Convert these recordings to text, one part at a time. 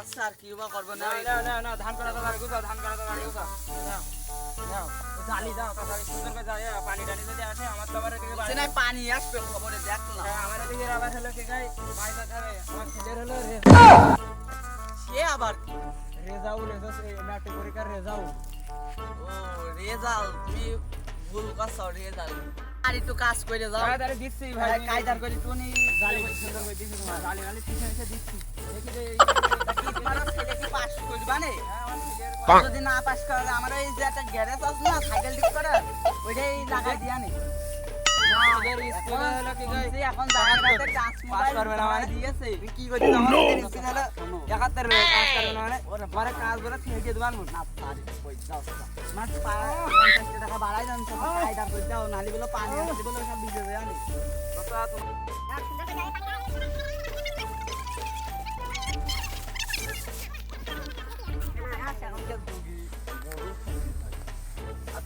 যাচ্ছে আর কি বা না। না না না না ধান কাটা তো ধান কাটা তো নাও নাও জালি দাও তাড়াতাড়ি সুন্দর করে যায় পানি টানি যদি আসে আমার তো আবার এদিকে বাড়ি সে নাই পানি আসবে খবরে দেখ না হ্যাঁ, আমার এদিকে আবার হলো কি গাই? পাইতে হবে আমার ছেলের হলো রে- সে আবার কি? রেজাউল রেজাউল ম্যাট্রিক পরীক্ষার রেজাউল। ও রেজাল্ট তুমি ভুল করছ রেজাল্ট আর একটু কাজ করে যাও। তাড়াতাড়ি দিচ্ছি ভাই ভাই কায়দার করে টুনি জালি সুন্দর করে দিচ্ছি। তোমার। জালি জালি পিছনে এসে দিচ্ছি। দেখি যে এই- ছেলে কি পাস করবা নে। হ্যাঁ, আমার ছেলের যদি না পাস করে আমার এই যে একটা গ্যারেজ আছে না সাইকেল ঠিক করা ওইটাই লাগাই দিয়া নে।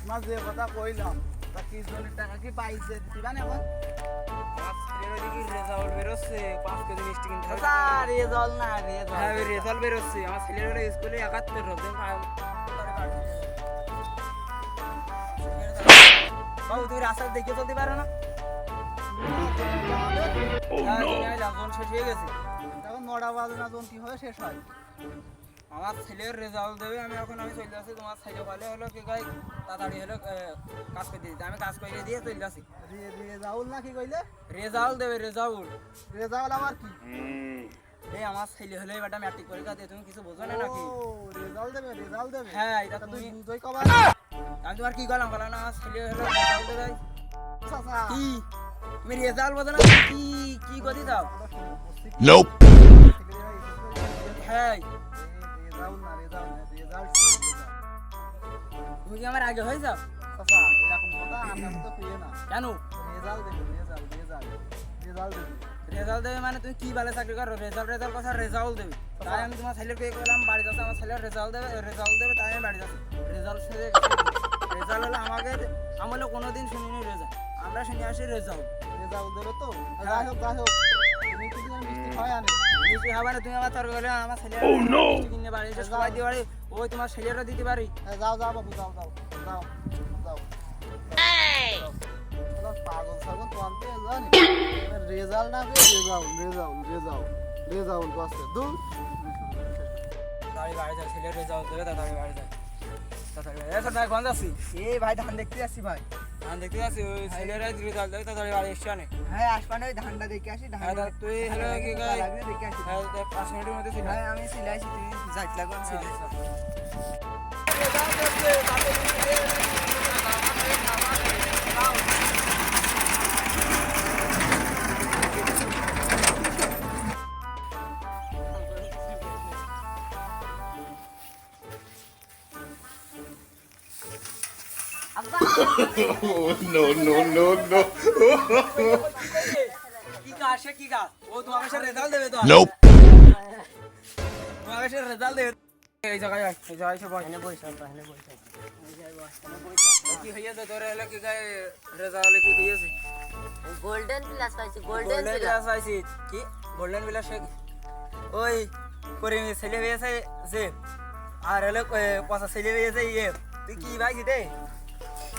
তোমার যে কথা কইলাম তা জনের টাকা কি পাইছে দিবা রেজাল্ট বেরোচ্ছে পাঁচ কেজি মিষ্টি স্যার না রেজল রেজাল্ট বেরোচ্ছে আমার ছেলের স্কুলে একাত্তর বাবু তুমি রাস্তা দেখে চলতে পারো না জন শেষ হয়ে গেছে এখন নটা বাজে না, যখন কি হবে, শেষ হয়। আমার ছেলের রেজাল্ট দেবে আমি এখন আমি চলে যাচ্ছি তোমার ছেলে বলে হলো কি কয় তাড়াতাড়ি হলো কাজ করে দিতে। আমি কাজ করে দিয়ে চলে যাচ্ছি রেজাউল না কি কইলে? রেজাল্ট দেবে রেজাল্ট রেজাউল আবার কি? এই আমার ছেলে হলে বেটা ম্যাট্রিক পরীক্ষা দিয়ে তুমি কিছু বোঝো না নাকি? ও রেজাল্ট দেবে রেজাল্ট দেবে। হ্যাঁ এটা তুমি তুই বুঝই কবা আমি তোমার কি করলাম? বললাম না আমার ছেলে হলো রেজাল্ট দেবে চাচা। কি? তুমি রেজাল্ট বোঝো না? কি কি গতি দাও? Nope. হ্যাঁ। তুমি কি আমার আগে হয়ে যাও? চাচা এরকম কথা আমরা তো কইয়ে না। কেন? রেজাল্ট দেবে রেজাল্ট রেজাল্ট রেজাল্ট দেবে রেজাল্ট দেবে মানে তুমি কি ভালো চাকরি করো? রেজাল্ট রেজাল্ট কথা রেজাল্ট দেবে। তাই আমি তোমার ছেলের পেয়ে করলাম বাড়ি যাচ্ছে আমার ছেলের রেজাল্ট দেবে রেজাল্ট দেবে তাই আমি বাড়ি যাচ্ছি। রেজাল্ট শুনে রেজাল্ট হলো আমাকে আমলে কোনোদিন শুনিনি রেজাল্ট। আমরা শুনে আসি রেজাল্ট। রেজাল্ট দেবে তো? যাই হোক যাই হোক। তুমি কি দিন মিষ্টি খাওয়াই আনে। মিষ্টি খাবার তুমি আমার তর্ক করলে আমার ছেলের মিষ্টি কিনে বাড়ি সবাই দিয়ে বাড়ি ওই তোমার ছেলেরা দিতে পারি? হ্যাঁ, যাও যাও বাবু যাও যাও যাও যাও। পাগল ছাগল তো আনতে জানি রেজাল্ট না পেয়ে রেজাল্ট রেজাল্ট রেজাল্ট রেজাল্ট বাসে। দূর। তাড়াতাড়ি বাড়ি যায় ছেলের রেজাল্ট দেবে তাড়াতাড়ি বাড়ি যায়। তাড়াতাড়ি। এ ভাই আছি। এই ভাই ধান দেখতে আসছি ভাই। আমি দেখতে যাচ্ছি ওই ছেলের রেজাল্ট দেবে তাড়াতাড়ি বাড়ি এসছে অনেক হ্যাঁ আসবানে ওই ধানটা দেখে আসি ধান হ্যাঁ তুই হলো কি দেখে আসি হ্যাঁ পাঁচ মিনিটের মধ্যে ছিল আমি সিলাইছি তুমি যাইতে লাগো আমি no, no, no, no. কি গাছ কি গাছ ও তোমাকে সে রেজাল্ট দেবে তো? Nope. তোমাকে রেজাল্ট দেবে এই জায়গায় এই জায়গায় এসে বস। এনে বস কি হইয়াছে তোর হলো কি গায়ে রেজাল্ট কি দিয়েছে? গোল্ডেন প্লাস পাইছি গোল্ডেন গোল্ডেন প্লাস পাইছি। কি? গোল্ডেন প্লাস ওই করে ছেলে হয়েছে যে আর হলো পচা ছেলে হয়েছে ইয়ে। তুই কি পাইছি রে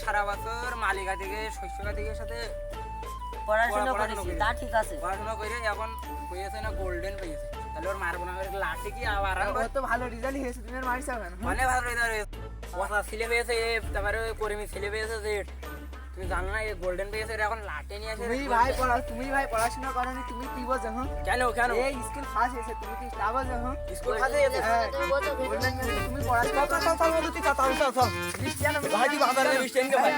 সারা বছর মালিকা থেকে সাথে পড়াশোনা করেছি তা ঠিক আছে পড়াশোনা করে এখন পেয়েছে না গোল্ডেন পেয়েছে তাহলে ওর লাঠি কি আবার তো ভালো রেজাল্ট হয়েছে তুমি অনেক ভালো রেজাল্ট কথা ছেলে পেয়েছে তারপরে কর্মী ছেলে পেয়েছে যে তুমি জানো না এই গোল্ডেন পেয়েছে এরা এখন লাঠি নিয়ে আসে তুমি ভাই পড়া তুমি ভাই পড়াশোনা করনি তুমি কি বোঝো হ্যাঁ কেন কেন এই স্কুল ফার্স্ট হয়েছে তুমি কি তা বোঝো হ্যাঁ স্কুল খাতে এসে হ্যাঁ। তুমি পড়াশোনা চল চল চল তুই চল ক্রিস্টিয়ানো ভাই তুই বাজারে মিষ্টি কে ভাই